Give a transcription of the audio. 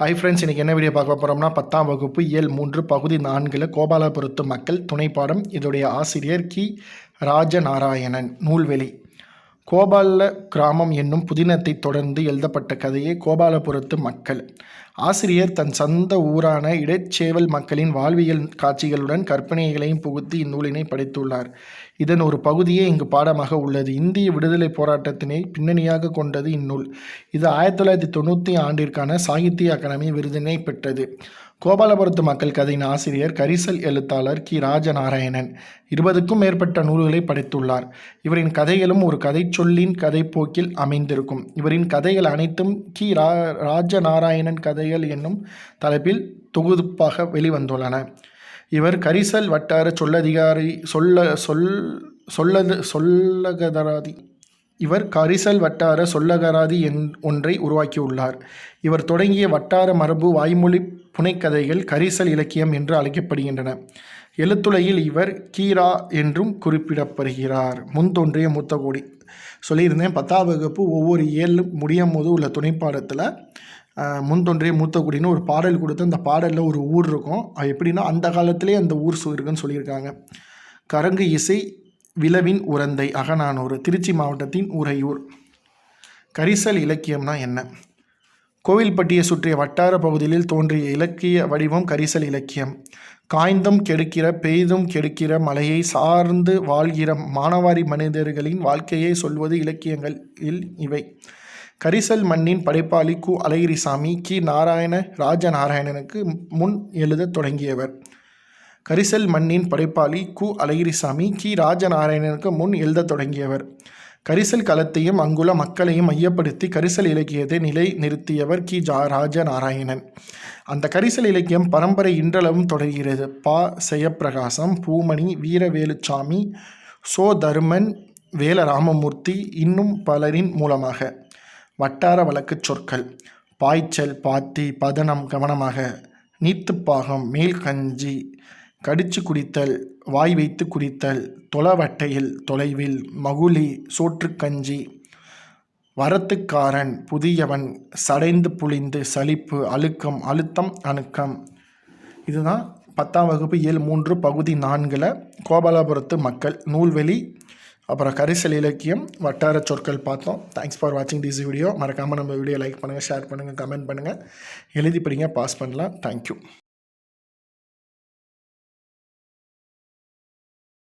Hi friends இன்றைக்கி என்ன video பார்க்க போகிறோம்னா பத்தாம் வகுப்பு இயல் மூன்று பகுதி நான்கில் கோபாலபுரத்து மக்கள் துணைப்பாடம். இதோடைய ஆசிரியர் கி. ராஜநாராயணன். நூல்வெளி. கோபால கிராமம் என்னும் புதினத்தை தொடர்ந்து எழுதப்பட்ட கதையே கோபாலபுரத்து மக்கள். ஆசிரியர் தன் சொந்த ஊரான இடைச்சேவல் மக்களின் வாழ்வியல் காட்சிகளுடன் கற்பனைகளையும் புகுத்தி இந்நூலினை படைத்துள்ளார். இதன் ஒரு பகுதியே இங்கு பாடமாக உள்ளது. இந்திய விடுதலை போராட்டத்தினை பின்னணியாக கொண்டது இந்நூல். இது ஆயிரத்தி தொள்ளாயிரத்தி தொண்ணூற்றி ஆண்டிற்கான சாகித்ய அகாடமி விருதினை பெற்றது. கோபாலபுரத்து மக்கள் கதையின் ஆசிரியர் கரிசல் எழுத்தாளர் கி. ராஜநாராயணன் இருபதுக்கும் மேற்பட்ட நூல்களை படைத்துள்ளார். இவரின் கதைகளும் ஒரு கதை சொல்லின் கதைப்போக்கில் அமைந்திருக்கும். இவரின் கதைகள் அனைத்தும் கி. ரா ராஜநாராயணன் கதை கதைகள் என்னும் தலைப்பில் தொகுப்பாக வெளிவந்துள்ளன. இவர் கரிசல் வட்டார சொல்லதிகாரி சொல்ல சொல் சொல்லது சொல்லகதராதி. இவர் கரிசல் வட்டார சொல்லகராதி என் ஒன்றை உருவாக்கியுள்ளார். இவர் தொடங்கிய வட்டார மரபு வாய்மொழி புனைக்கதைகள் கரிசல் இலக்கியம் என்று அழைக்கப்படுகின்றன. எழுத்துலையில் இவர் கீரா என்றும் குறிப்பிடப்படுகிறார். முன் தோன்றிய மூத்த சொல்லியிருந்தேன் பத்தாம் வகுப்பு ஒவ்வொரு ஏழும் முடியும் போது உள்ள துணைப்பாடத்தில் முன்தொன்றிய மூத்த குடின்னு ஒரு பாடல் கொடுத்து அந்த பாடலில் ஒரு ஊர் இருக்கும். அது எப்படின்னா அந்த காலத்திலே அந்த ஊர் இருக்குன்னு சொல்லியிருக்காங்க. கரங்கு இசை விளவின் உரந்தை அகநானூறு திருச்சி மாவட்டத்தின் உறையூர். கரிசல் இலக்கியம்னா என்ன? கோவில்பட்டியை சுற்றிய வட்டார பகுதியில் தோன்றிய இலக்கிய வடிவம் கரிசல் இலக்கியம். காய்ந்தும் கெடுக்கிற பெய்தும் கெடுக்கிற மலையை சார்ந்து வாழ்கிற மானவாரி மனிதர்களின் வாழ்க்கையை சொல்வது இலக்கியங்களில் இவை. கரிசல் மண்ணின் படைப்பாளி கு. அழகிரிசாமி கி. நாராயண ராஜநாராயணனுக்கு முன் எழுதத் தொடங்கியவர். கரிசல் மண்ணின் படைப்பாளி கு. அழகிரிசாமி கி. ராஜநாராயணனுக்கு முன் எழுதத் தொடங்கியவர். கரிசல் களத்தையும் அங்குள்ள மக்களையும் மையப்படுத்தி கரிசல் இலக்கியத்தை நிலை நிறுத்தியவர் கி. ஜா. ராஜநாராயணன். அந்த கரிசல் இலக்கியம் பரம்பரை இன்றளவும் தொடர்கிறது. பா. செயப்பிரகாசம் பூமணி வீரவேலுச்சாமி சோ தருமன் வேல ராமமூர்த்தி இன்னும் பலரின் மூலமாக. வட்டார வழக்குச் சொற்கள். பாய்ச்சல் பாத்தி பதனம் கவனமாக. நீத்துப்பாகம் மேல் கஞ்சி கடிச்சு குடித்தல் வாய் வைத்து குடித்தல் தொலவட்டையில் தொலைவில் மகுளி சோற்றுக்கஞ்சி வரத்துக்காரன் புதியவன் சடைந்து புளிந்து சலிப்பு அழுக்கம் அழுத்தம் அணுக்கம். இதுதான் பத்தாம் வகுப்பு ஏழு மூன்று பகுதி நான்கில் கோபாலபுரத்து மக்கள் நூல்வெளி அப்புறம் கரிசல் இலக்கியம் வட்டார சொற்கள் பார்த்தோம். தேங்க்ஸ் ஃபார் வாட்சிங் திஸ் வீடியோ மறக்காமல் நம்ம வீடியோ லைக் பண்ணுங்கள் ஷேர் பண்ணுங்கள் கமெண்ட் பண்ணுங்கள் எழுதி படிங்க பாஸ் பண்ணலாம். தேங்க்யூ